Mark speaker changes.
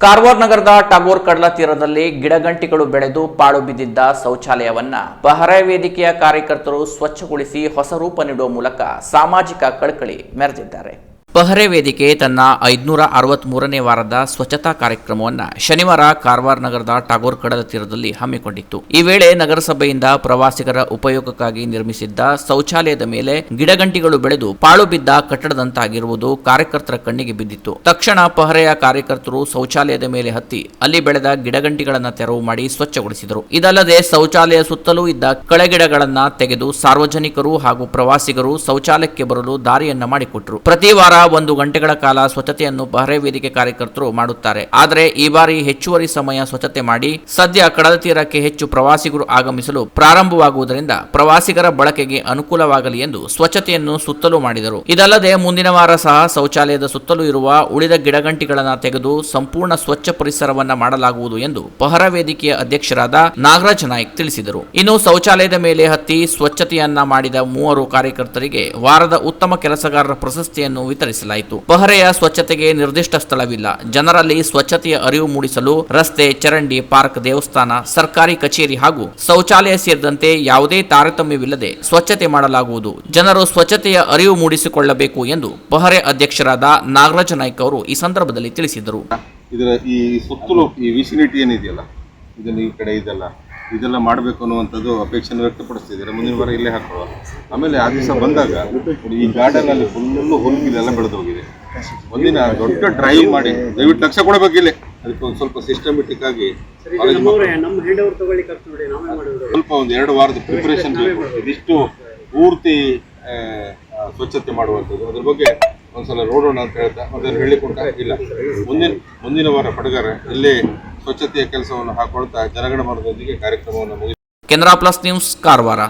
Speaker 1: ಕಾರವಾರ ನಗರದ ಟಾಗೋರ್ ಕಡಲ ತೀರದಲ್ಲಿ ಗಿಡಗಂಟಿಗಳು ಬೆಳೆದು ಪಾಳು ಬಿದ್ದಿದ್ದ ಶೌಚಾಲಯವನ್ನ ಬಹರ ವೇದಿಕೆಯ ಕಾರ್ಯಕರ್ತರು ಸ್ವಚ್ಛಗೊಳಿಸಿ ಹೊಸ ರೂಪ ನೀಡುವ ಮೂಲಕ ಸಾಮಾಜಿಕ ಕಳಕಳಿ ಮೆರೆದಿದ್ದಾರೆ. ಪಹರೆ ವೇದಿಕೆ ತನ್ನ ಐದುನೂರ ಅರವತ್ಮೂರನೇ ವಾರದ ಸ್ವಚ್ಛತಾ ಕಾರ್ಯಕ್ರಮವನ್ನು ಶನಿವಾರ ಕಾರವಾರ ನಗರದ ಟಾಗೋರ್ ಕಡಲ ತೀರದಲ್ಲಿ ಹಮ್ಮಿಕೊಂಡಿತ್ತು. ಈ ವೇಳೆ ನಗರಸಭೆಯಿಂದ ಪ್ರವಾಸಿಗರ ಉಪಯೋಗಕ್ಕಾಗಿ ನಿರ್ಮಿಸಿದ್ದ ಶೌಚಾಲಯದ ಮೇಲೆ ಗಿಡಗಂಟಿಗಳು ಬೆಳೆದು ಪಾಳು ಬಿದ್ದ ಕಟ್ಟಡದಂತಾಗಿರುವುದು ಕಾರ್ಯಕರ್ತರ ಕಣ್ಣಿಗೆ ಬಿದ್ದಿತ್ತು. ತಕ್ಷಣ ಪಹರೆಯ ಕಾರ್ಯಕರ್ತರು ಶೌಚಾಲಯದ ಮೇಲೆ ಹತ್ತಿ ಅಲ್ಲಿ ಬೆಳೆದ ಗಿಡಗಂಟಿಗಳನ್ನು ತೆರವು ಮಾಡಿ ಸ್ವಚ್ಛಗೊಳಿಸಿದರು. ಇದಲ್ಲದೆ ಶೌಚಾಲಯ ಸುತ್ತಲೂ ಇದ್ದ ಕಳೆಗಿಡಗಳನ್ನು ತೆಗೆದು ಸಾರ್ವಜನಿಕರು ಹಾಗೂ ಪ್ರವಾಸಿಗರು ಶೌಚಾಲಯಕ್ಕೆ ಬರಲು ದಾರಿಯನ್ನ ಮಾಡಿಕೊಟ್ಟರು ಪ್ರತಿ ವಾರ ಒಂದು ಗಂಟೆಗಳ ಕಾಲ ಸ್ವಚ್ಛತೆಯನ್ನು ಬಹರೆ ವೇದಿಕೆ ಕಾರ್ಯಕರ್ತರು ಮಾಡುತ್ತಾರೆ. ಆದರೆ ಈ ಬಾರಿ ಹೆಚ್ಚುವರಿ ಸಮಯ ಸ್ವಚ್ಛತೆ ಮಾಡಿ ಸದ್ಯ ಕಡಲ ತೀರಕ್ಕೆ ಹೆಚ್ಚು ಪ್ರವಾಸಿಗರು ಆಗಮಿಸಲು ಪ್ರಾರಂಭವಾಗುವುದರಿಂದ ಪ್ರವಾಸಿಗರ ಬಳಕೆಗೆ ಅನುಕೂಲವಾಗಲಿ ಎಂದು ಸ್ವಚ್ಛತೆಯನ್ನು ಸುತ್ತಲೂ ಮಾಡಿದರು. ಇದಲ್ಲದೆ ಮುಂದಿನ ವಾರ ಸಹ ಶೌಚಾಲಯದ ಸುತ್ತಲೂ ಇರುವ ಉಳಿದ ಗಿಡಗಂಟಿಗಳನ್ನು ತೆಗೆದು ಸಂಪೂರ್ಣ ಸ್ವಚ್ಛ ಪರಿಸರವನ್ನ ಮಾಡಲಾಗುವುದು ಎಂದು ಬಹರ ವೇದಿಕೆಯ ಅಧ್ಯಕ್ಷರಾದ ನಾಗರಾಜ್ ನಾಯ್ಕ್ ತಿಳಿಸಿದರು. ಇನ್ನು ಶೌಚಾಲಯದ ಮೇಲೆ ಹತ್ತಿ ಸ್ವಚ್ಛತೆಯನ್ನ ಮಾಡಿದ ಮೂವರು ಕಾರ್ಯಕರ್ತರಿಗೆ ವಾರದ ಉತ್ತಮ ಕೆಲಸಗಾರರ ಪ್ರಶಸ್ತಿಯನ್ನು ವಿತರಿಸಲಾಯಿತು ಪಹರೆಯ ಸ್ವಚ್ಛತೆಗೆ ನಿರ್ದಿಷ್ಟ ಸ್ಥಳವಿಲ್ಲ. ಜನರಲ್ಲಿ ಸ್ವಚ್ಛತೆಯ ಅರಿವು ಮೂಡಿಸಲು ರಸ್ತೆ, ಚರಂಡಿ, ಪಾರ್ಕ್, ದೇವಸ್ಥಾನ, ಸರ್ಕಾರಿ ಕಚೇರಿ ಹಾಗೂ ಶೌಚಾಲಯ ಸೇರಿದಂತೆ ಯಾವುದೇ ತಾರತಮ್ಯವಿಲ್ಲದೆ ಸ್ವಚ್ಛತೆ ಮಾಡಲಾಗುವುದು. ಜನರು ಸ್ವಚ್ಛತೆಯ ಅರಿವು ಮೂಡಿಸಿಕೊಳ್ಳಬೇಕು ಎಂದು ಪಹರೆ ಅಧ್ಯಕ್ಷರಾದ ನಾಗರಾಜ ನಾಯ್ಕ ಅವರು ಈ ಸಂದರ್ಭದಲ್ಲಿ ತಿಳಿಸಿದರು.
Speaker 2: ಇದರ ಈ ಸುತ್ತಲೂ ಈ ವಿಸಿನಿಟಿ ಏನಿದೆಯಲ್ಲ? ಇದನ್ನ ಈ ಕಡೆ ಇದೆಲ್ಲ. ಇದೆಲ್ಲ ಮಾಡಬೇಕು ಅನ್ನುವಂಥದ್ದು ಅಪೇಕ್ಷೆಯನ್ನು ವ್ಯಕ್ತಪಡಿಸ್ತಿದ್ದಾರೆ ಮುಂದಿನ ವಾರ ಇಲ್ಲೇ ಹಾಕುವ. ಆಮೇಲೆ ಆ ದಿವಸ ಬಂದಾಗ ಈ ಗಾರ್ಡನ್ ಅಲ್ಲಿ ಫುಲ್ಲು ಹುಲ್ಗಿದೆಲ್ಲ ಬೆಳೆದೋಗಿದೆ. ಒಂದಿನ ದೊಡ್ಡ ಡ್ರೈವ್ ಮಾಡಿ ದಯವಿಟ್ಟು ಲಕ್ಷ ಕೊಡಬೇಕಿಲ್ಲ. ಅದಕ್ಕೆ ಒಂದು ಸ್ವಲ್ಪ ಸಿಸ್ಟಮೆಟಿಕ್ ಆಗಿ ಸ್ವಲ್ಪ ಒಂದು ಎರಡು ವಾರದ ಪ್ರಿಪರೇಷನ್ ಬೇಕು. ಇದಿಷ್ಟು ಪೂರ್ತಿ ಸ್ವಚ್ಛತೆ ಮಾಡುವಂಥದ್ದು. ಅದ್ರ ಬಗ್ಗೆ ಒಂದ್ಸಲ ನೋಡೋಣ ಅಂತ ಹೇಳ್ತಾ ಅದನ್ನು ಹೇಳಿಕೊಂಡ ಇಲ್ಲ. ಮುಂದಿನ ಮುಂದಿನ ವಾರ ಪಡಗಾರ ಇಲ್ಲೇ ಸ್ವಚ್ಛತೆಯ ಕೆಲಸವನ್ನು ಹಾಕೊಳ್ತಾ ಜನಗಣಮನದೊಂದಿಗೆ ಕಾರ್ಯಕ್ರಮವನ್ನು ಮುಗಿಸಿ
Speaker 1: ಕೆನರಾ ಪ್ಲಸ್ ನ್ಯೂಸ್ ಕಾರವಾರ.